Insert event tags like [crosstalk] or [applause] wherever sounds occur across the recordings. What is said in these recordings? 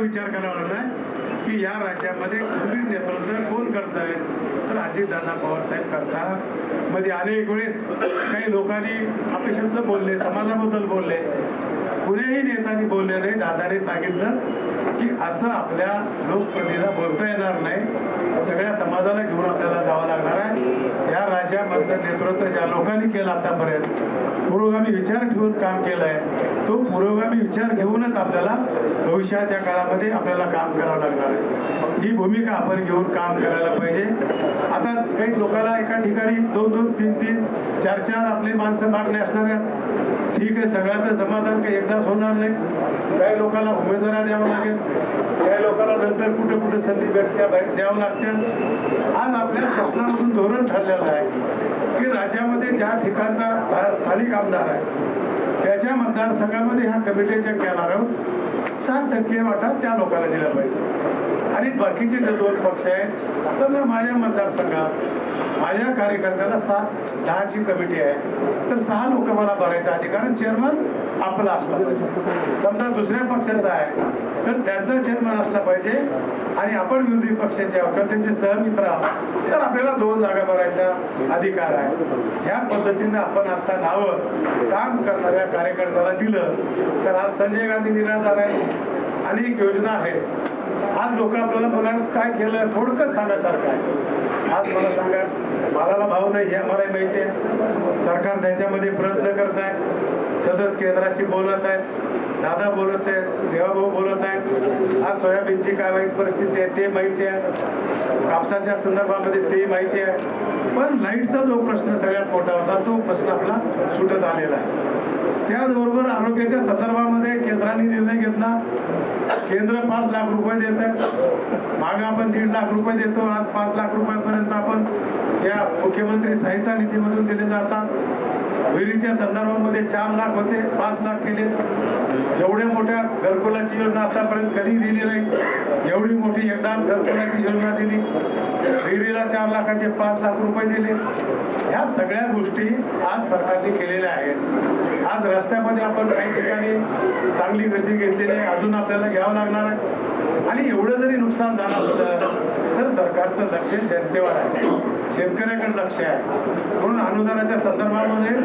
विचार करावा लागलाय की या राज्यामध्ये गंभीर नेतृत्व कोण करत आहे तर अजितदादा पवारसाहेब करतात. मध्ये अनेक वेळेस काही लोकांनी आपले शब्द बोलले समाजाबद्दल बोलले. कुणीही नेतानी बोलले नाही दादाने सांगितलं की असं आपल्या लोकप्रतीला बोलता येणार नाही. सगळ्या समाजाला घेऊन आपल्याला जावं लागणार आहे. या राज्यामधलं नेतृत्व ज्या लोकांनी केलं आतापर्यंत पुरोगामी विचार ठेवून काम केलं आहे तो पुरोगामी विचार घेऊनच आपल्याला भविष्याच्या काळामध्ये आपल्याला काम करावं लागणार आहे. ही भूमिका आपण घेऊन काम करायला पाहिजे. आता काही लोकांना एका ठिकाणी दोन दोन तीन तीन चार चार आपले माणसं मागणे असणार आहेत. ठीक आहे सगळ्याचं समाधान काही एकदाच होणार नाही. काही लोकांना उमेदवाऱ्या द्यावं लागेल. काही लोकांना नंतर कुठे कुठे संधी भेटत्या भेट द्यावं लागत्या. आज आपल्या शासनामधून धोरण ठरलेलं आहे की राज्यामध्ये ज्या ठिकाणचा स्था- स्थानिक आमदार आहे त्याच्या मतदारसंघामध्ये ह्या कमिटीच्या घेणार साठ टक्के वाटा त्या लोकांना दिला पाहिजे. आणि बाकीचे जे दोन पक्ष आहेत समजा माझ्या मतदारसंघात माझ्या कार्यकर्त्याला सात दहाची कमिटी आहे. तर सहा लोक मला भरायचा अधिकार कारण चेअरमन आपला असला पाहिजे. समजा दुसऱ्या पक्षाचा आहे तर त्यांचा चेअरमन असला पाहिजे आणि आपण विरोधी पक्षाचे आहोत किंवा त्यांचे सहमित्र आहोत. तर आपल्याला दोन जागा भरायचा अधिकार आहे. ह्या पद्धतीनं आपण आता नावं काम करणाऱ्या कार्यकर्त्याला दिलं. तर आज संजय गांधी निराधार आहे. अनेक योजना आहेत. लोक आपल्याला मुलांना काय केलं? थोडकंच सांगासारखं आहे. आज मला सांगा मालाला भाव नाही हे आम्हाला माहिती आहे. सरकार त्याच्यामध्ये प्रयत्न करत आहे. सतत केंद्राशी बोलत आहेत दादा बोलत आहेत देवाभाऊ बोलत आहेत. आज सोयाबीनची काय वाईट परिस्थिती आहे ते माहिती आहे. कापसाच्या संदर्भामध्ये ते माहिती आहे. पण लाईटचा जो प्रश्न सगळ्यात मोठा होता तो प्रश्न आपला सुटत आलेला आहे. त्याचबरोबर आरोग्याच्या संदर्भामध्ये केंद्राने निर्णय घेतला. केंद्र पाच लाख रुपये देत आहे. मागे आपण दीड लाख रुपये देतो. आज पाच लाख रुपयापर्यंत आपण या मुख्यमंत्री सहायता निधीमधून दिले जातात. विहिरीच्या संदर्भामध्ये चार लाख होते पाच लाख केले. एवढ्या मोठ्या घरकुलाची योजना आतापर्यंत कधी दिली नाही. एवढी मोठी एकदाच घरकुलाची योजना दिली. विहिरीला चार लाखाचे पाच लाख रुपये दिले. ह्या सगळ्या गोष्टी आज सरकारने केलेल्या आहेत. आज रस्त्यामध्ये आपण काही ठिकाणी चांगली गती घेतलेली आहे अजून आपल्याला घ्यावं लागणार आहे. आणि एवढं जरी नुकसान झालं असलं तर सरकारचं लक्ष जनतेवर आहे. शेतकऱ्याकडे लक्ष आहे. म्हणून अनुदानाच्या संदर्भामध्ये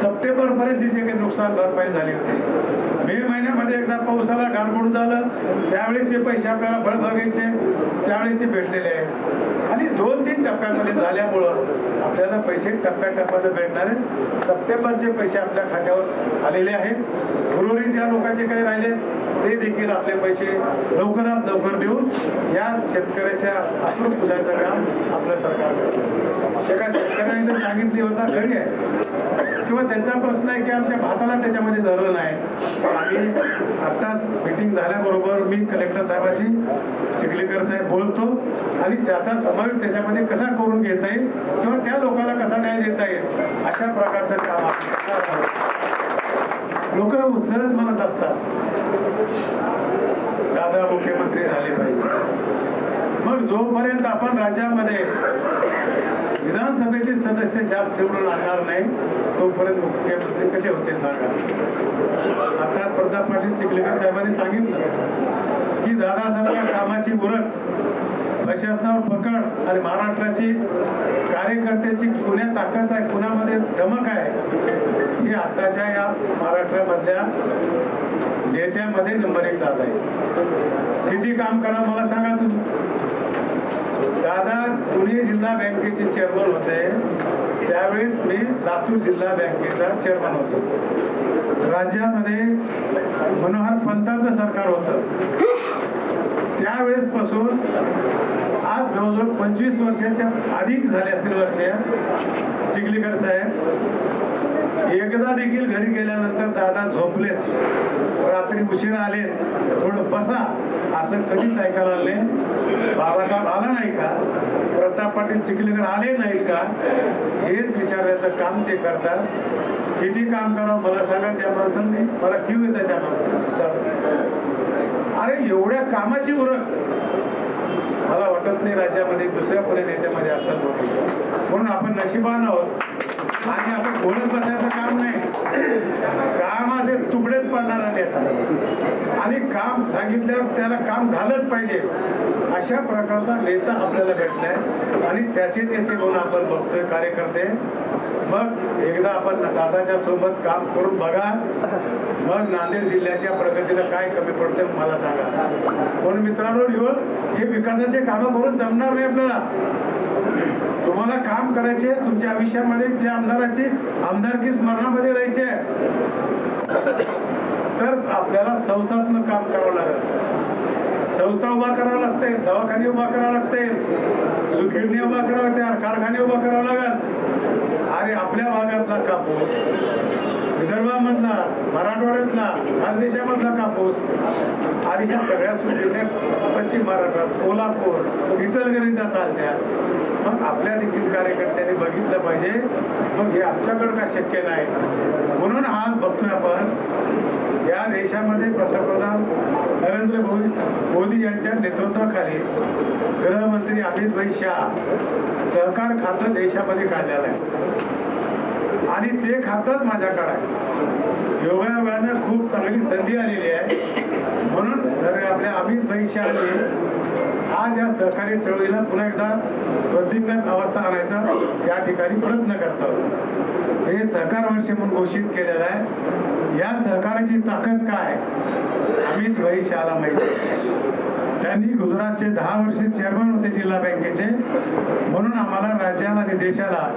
सप्टेंबरपर्यंतची जे काही नुकसान भरपाई झाली होती मे महिन्यामध्ये एकदा पावसाला गारगोड झालं त्यावेळेचे पैसे आपल्याला बळबघायचे त्यावेळेचे भेटलेले आहेत. आणि दोन तीन टप्प्यामध्ये झाल्यामुळं आपल्याला पैसे टप्प्याटप्प्यानं भेटणार आहेत. सप्टेंबरचे पैसे आपल्या खात्यावर आलेले आहेत. उर्वरित ज्या लोकांचे काही राहिले ते देखील आपले पैसे लवकरात लवकर देऊन या शेतकऱ्याच्या अश्रू पुजायचं काम आपलं सरकार करतं. एका शेतकऱ्याने सांगितली होता घरी आहे. किंवा त्यांचा प्रश्न आहे की आमच्या भाताला त्याच्यामध्ये धरलं नाही. आम्ही आत्ताच मीटिंग झाल्याबरोबर मी कलेक्टर साहेबाशी चिखलीकर साहेब बोलतो आणि त्याचा समावेश त्याच्यामध्ये कसा करून घेता येईल किंवा त्या लोकांना कसा न्याय देता येईल अशा प्रकारचं काम आपण लोक सहज म्हणत असतात. दादा मुख्यमंत्री झाले पाहिजे. मग जोपर्यंत आपण राज्यामध्ये विधानसभेचे सदस्य जास्त निवडून आणणार नाही तोपर्यंत मुख्यमंत्री कसे होते सांगा. आता प्रताप पाटील चिखलेकर साहेबांनी सांगितलं की दादासाहेबांच्या कामाची उरक प्रशासनावर पकड आणि महाराष्ट्राची कार्यकर्त्याची पुण्यात ताकद आहे पुण्यामध्ये धमक आहे. हे आताच्या या महाराष्ट्रामधल्या नेत्यामध्ये नंबर एक दादा आहे. किती काम करा मला सांगा तुम्ही. दादा पुणे जिल्हा बँकेचे चेअरमन होते. त्यावेळेस मी लातूर जिल्हा बँकेचा चेअरमन होतो. राज्यामध्ये मनोहर पंताचं सरकार होतं. त्यावेळेस पासून आज जवळजवळ पंचवीस वर्षाच्या अधिक झाले असतील वर्ष. चिखलीकर साहेब एकदा देखील घरी गेल्यानंतर दादा झोपलेत. रात्री उशीर आले थोडं बसा. असं कधीच ऐकायला आले बाबासाहेब आला नाही का? प्रताप पाटील चिखलीकर आले नाही का? हेच विचारण्याचं काम ते करतात. किती काम करावं मला सांगा त्या माणसांनी? मला क्यू येतं त्या माणसांची. अरे एवढ्या कामाची उरक. मला वाटत नाही राज्यामध्ये दुसऱ्या कोणी नेत्यामध्ये असं म्हणून. आपण नशिबान आहोत. आणि असं बोलत बसायचं काम नाही. काम असे तुकडेच पडणारा नेता. आणि काम सांगितल्यावर त्याला काम झालंच पाहिजे. अशा प्रकारचा नेता आपल्याला भेटलाय. आणि त्याचे नेते म्हणून आपण बघतोय कार्यकर्ते. मग एकदा आपण दादाच्या सोबत काम करून बघा. मग नांदेड जिल्ह्याच्या प्रगतीला काय कमी पडते मला सांगा. पण मित्रांनो येऊन हे विकासाचे कामं करून जमणार नाही आपल्याला. तुम्हाला काम करायचे तुमच्या आयुष्यामध्ये जे आमदाराची आमदारकी स्मरणामध्ये राहायचे. तर आपल्याला संस्थात्मक काम करावं लागेल. संस्था उभा करावं लागते दवाखाने उभा करावं लागते सुगिरणी उभा करावं लागते कारखाने उभा करावं लागेल. आणि आपल्या भागातला कापूस विदर्भामधला मराठवाड्यातला खानदेशामधला कापूस आणि ह्या सगळ्या सुगिरण्या पश्चिम महाराष्ट्रात कोल्हापूर इचलकरंजा चालत्या. मग आपल्या देखील कार्यकर्त्यांनी बघितलं पाहिजे. मग हे आमच्याकडं का शक्य नाही? म्हणून आज बघतोय आपण या देशामध्ये पंतप्रधान नरेंद्र मोदी मोदी यांच्या नेतृत्वाखाली गृहमंत्री अमित भाई शाह सहकार खातं देशामध्ये काढलेलं आहे. आणि ते खातंच माझ्याकडे आहे. योगायोगानं खूप चांगली संधी आलेली आहे. म्हणून आपल्या अमित भाई शहाने आज या सहकारी चळवळीला पुन्हा एकदा वृद्धिंगत अवस्था आणायचा या ठिकाणी प्रयत्न करतो हे सहकार वर्ष म्हणून घोषित केलेलं आहे. या सहकाराची ताकद काय? अमित भाई माहिती. आहे. त्यांनी गुजरातचे दहा वर्षे चेअरमन होते जिल्हा बँकेचे. म्हणून आम्हाला राज्याला आणि देशाला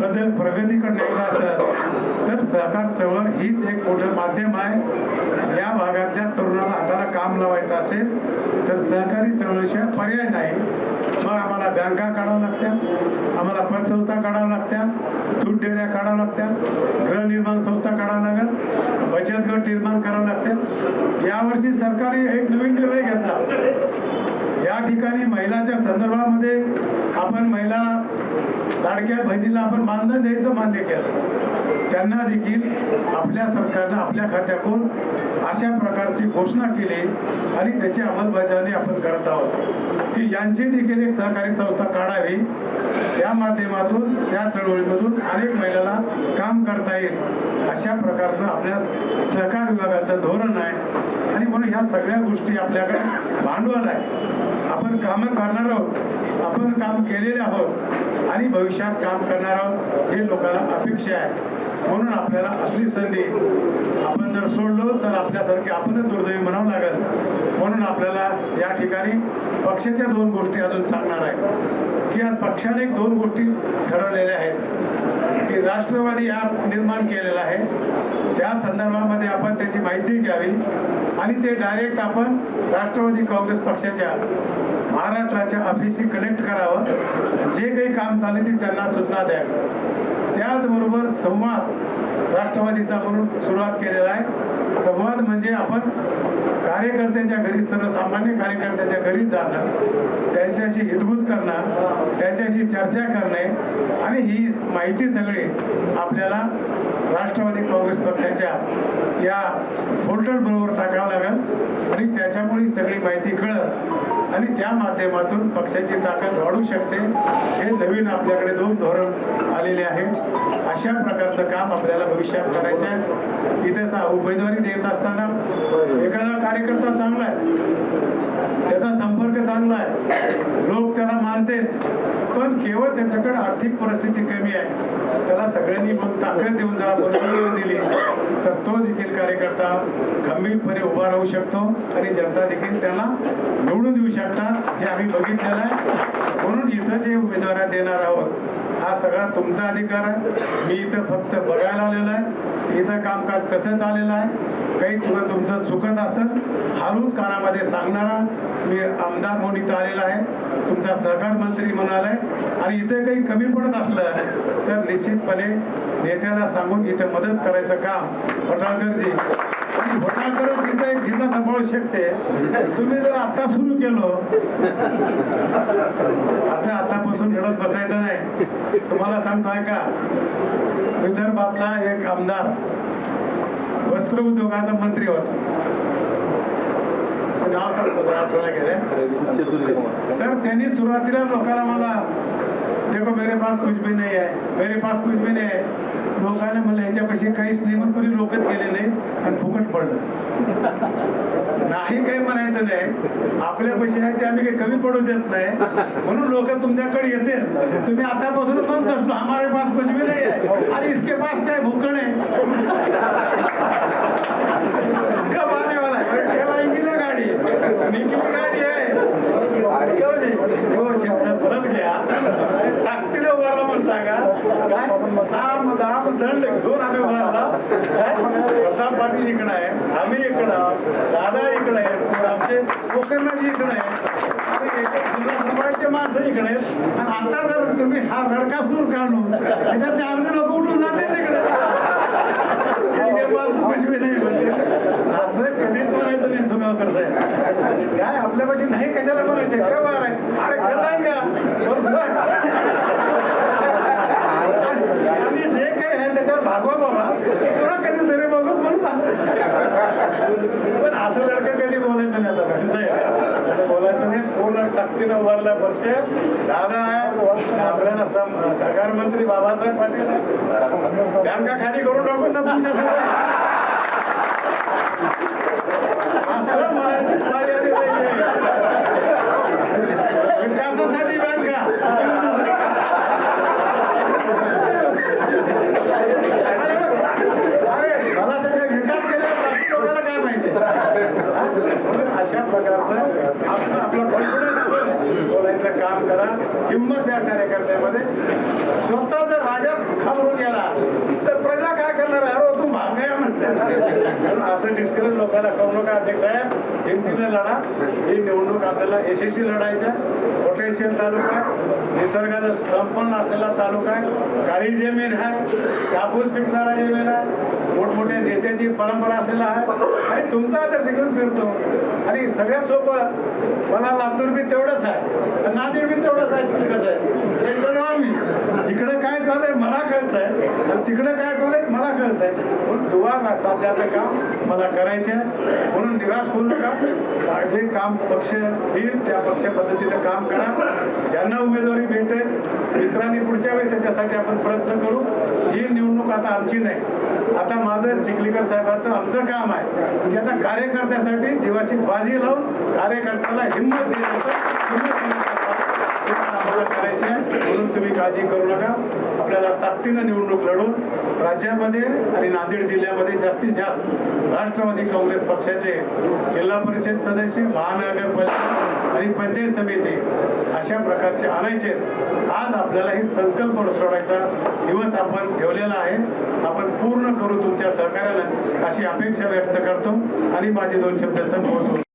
बदल प्रगतीकडे न्यायचं असेल तर सहकार चळवळ हीच एक मोठं माध्यम आहे. या भागातल्या तरुणाला हाताला काम लावायचं असेल तर सहकारी चळवळीशिवाय पर्याय नाही. मग आम्हाला बँका काढाव्या लागत्या आम्हाला पतसंस्था काढाव्या लागत्या दूध डेऱ्या काढाव्या लागत्या गृहनिर्माण संस्था काढाव्या लागत बचत गट निर्माण करावं लागतात यावर्षी सरकारने एक नवीन निर्णय घेतला. या ठिकाणी महिलाच्या संदर्भामध्ये आपण महिला लाडक्या बहिणीला आपण मानधन द्यायचं मान्य केलं. त्यांना देखील आपल्या सरकारनं आपल्या खात्यातून अशा प्रकारची घोषणा केली आणि त्याची अंमलबजावणी आपण करत आहोत. की यांची देखील एक सहकारी संस्था काढावी. त्या माध्यमातून त्या चळवळीमधून अनेक महिलांना काम करता येईल अशा प्रकारचं आपल्या सहकार विभागाचं धोरण आहे. आणि म्हणून ह्या सगळ्या गोष्टी आपल्याकडे भांडवल आहे. आपण कामं करणार आहोत. आपण काम केलेले आहोत. आणि भविष्यात काम करणार आहोत हे लोकांना अपेक्षा आहे. म्हणून आपल्याला असली संधी आपण जर सोडलो तर आपल्यासारखे आपणच दुर्दैवी म्हणावं लागेल. म्हणून आपल्याला या ठिकाणी पक्षाच्या दोन गोष्टी अजून सांगणार आहे. की आज पक्षाने एक दोन गोष्टी ठरवलेल्या आहेत. की राष्ट्रवादी ॲप निर्माण केलेला आहे. त्या संदर्भामध्ये आपण त्याची माहिती घ्यावी. आणि ते डायरेक्ट आपण राष्ट्रवादी काँग्रेस पक्षाच्या महाराष्ट्राच्या ऑफिसशी कनेक्ट करावं. जे काही काम चालले ते त्यांना सूचना द्यावी त्याचबरोबर संवाद राष्ट्रवादीचा म्हणून सुरुवात केलेला आहे. संवाद म्हणजे आपण कार्यकर्त्याच्या घरी सर्वसामान्य कार्यकर्त्याच्या घरी जाणं त्यांच्याशी हितगुज करणं त्यांच्याशी चर्चा करणे आणि ही माहिती सगळी आपल्याला राष्ट्रवादी काँग्रेस पक्षाच्या या पोर्टल बरोबर टाकावं लागेल आणि त्याच्यामुळे सगळी माहिती कळत आणि त्या माध्यमातून पक्षाची ताकद वाढू शकते. हे नवीन आपल्याकडे दोन धोरण आलेले आहे. अशा प्रकारचं काम आपल्याला भविष्यात करायचं आहे. इथे उमेदवारी देत असताना एखादा कार्यकर्ता चांगला आहे. त्याचा संपर्क चांगला आहे. लोक त्याला मानते पण केवळ त्याच्याकडे आर्थिक परिस्थिती कमी आहे. त्याला सगळ्यांनी मग ताकद देऊन जरा दिली तर तो देखील कार्यकर्ता खंबीरपणे उभा राहू शकतो आणि जनता देखील त्याला निवडून देऊ शकतात हे आम्ही बघितलेलं आहे. म्हणून इथं जे उमेदवार देणार आहोत हा सगळा तुमचा अधिकार आहे. मी इथं फक्त बघायला आलेलो आहे. इथं कामकाज कसं चाललेलं आहे काही तुला तुमचं चुकत असेल हालूच कानामध्ये सांगणारा मी आमदार म्हणून इथं आलेला आहे. तुमचा सहकार मंत्री म्हणालाय आणि इथं काही कमी पडत असलं तर निश्चितपणे नेत्याला सांगून इथं मदत करायचं काम. पटाळकरजी आणि होटाळकरच एक जिल्हा सांभाळू शकते. तुम्ही जर आता सुरू केलो असं आतापासून घडत बसायचं नाही. तुम्हाला सांगतो का विदर्भातला एक आमदार वस्त्र उद्योगाचा मंत्री होता. नाव तर त्यांनी सुरुवातीला लोकांना मला देखो मेरे पास कुछ भी नहीं है मेरे पास कुछ भी नहीं है. लोकांना म्हणलं याच्यापाशी काहीच नाही. म्हणून कोणी लोकच गेले नाही. आणि फुकट पडलं. नाही काही म्हणायचं नाही. आपल्यापाशी आहे ते आम्ही काही कमी पडू देत नाही. म्हणून लोक तुमच्याकडे येते. तुम्ही आतापासून पण करतो. हमारे पास कुछ भी नाही आहे. आणि इसके पास काय भुकण आहे कब आने वाला है ना गाड़ी. निकली गाडी आहे? दे. हो शब्द परत घ्या. आणि ताकदीने उभारला म्हणून सांगा. काय? साम दाम दंड घेऊन आम्ही उभारला काय? प्रताप पाटील इकडं आहे आम्ही इकडं दादा इकडे आहेत आमचे कोकणाजी इकडे आहेत. आणि समाजाचे माणसं इकडे आहेत. आणि आता जर तुम्ही हा रडकासूर काढून त्याच्यात ते अर्धे लोक उठून जाते तिकडे. इनके पास तो नाही म्हणते असं कधीच म्हणायचं नाही सुगावकर साहेब. काय आपल्यापाशी नाही कशाला म्हणायचे काय बार आहे? अरे खरं आहे का परसों आहे. आणि जे काही आहे त्याच्यावर भागवा बाबा. पुन्हा कधीतरी बघू म्हणून पण असं लडकं कधी बोलायचं नाही आता कसं असं बोलायचं नाही. पूर्ण ताकदीनं उभारला पक्ष. दादा आपल्याला सहकार मंत्री बाबासाहेब पाटील. आहे बँका खाली करून टाकून ना तुमच्या सगळ्या असं म्हणायची पाळी आली पाहिजे. विकासासाठी बँका अरे मला सगळं विकास केला बाकी लोकांना काय पाहिजे हा? म्हणून अशा प्रकारचं आपण आपलं कॉन्फिडन्स बोलायचं काम करा. हिंमत द्या कार्यकर्त्यामध्ये. स्वतः जर राजा खाबरून गेला तर प्रजा काय करणार आहे अरे तू महागाया म्हणते म्हणून असं डिस्करेज लोकांना करू नका अध्यक्ष साहेब. हिमतीने लढा. ही निवडणूक आपल्याला यशस्वी लढायच्या पोटॅशियल तालुका निसर्गानं संपन्न असलेला तालुका आहे. काळी जमीन आहे. कापूस पिकणारा जमीन आहे. मोठमोठ्या नेत्याची परंपरा असलेला आहे. आणि तुमचा आदर्श घेऊन फिरतो. आणि सगळ्यात सोपं मला लातूर बी तेवढंच आहे. नांदेड बी तेवढंच आहे. कसं आहे. [laughs] करावी इकडं काय चाललंय मला कळतंय. आणि तिकडं काय चाललंय मला कळतंय. म्हणून दुवा साध्याचं काम मला करायचं आहे म्हणून निराश होऊ नका जे काम पक्ष येईल त्या पक्ष पद्धतीने काम करा. ज्यांना उमेदवारी भेटेल मित्रांनी पुढच्या वेळी त्याच्यासाठी आपण प्रयत्न करू. ही निवडणूक आता आमची नाही. आता माझं चिखलीकर साहेबांचं आमचं काम आहे. की आता कार्यकर्त्यासाठी जीवाची बाजी लावून कार्यकर्त्याला हिंमत देण्याचं हिंमत करायची आहे म्हणून तुम्ही काळजी करू नका. आपल्याला ताकदीनं निवडणूक लढून राज्यामध्ये आणि नांदेड जिल्ह्यामध्ये जास्तीत जास्त राष्ट्रवादी काँग्रेस पक्षाचे जिल्हा परिषद सदस्य महानगरपालिका आणि पंचायत समिती अशा प्रकारचे आणायचे आज आपल्याला ही संकल्प सोडायचा दिवस आपण ठेवलेला आहे. आपण पूर्ण करू तुमच्या सहकार्यानं अशी अपेक्षा व्यक्त करतो आणि माझे दोन शब्द संपवतो.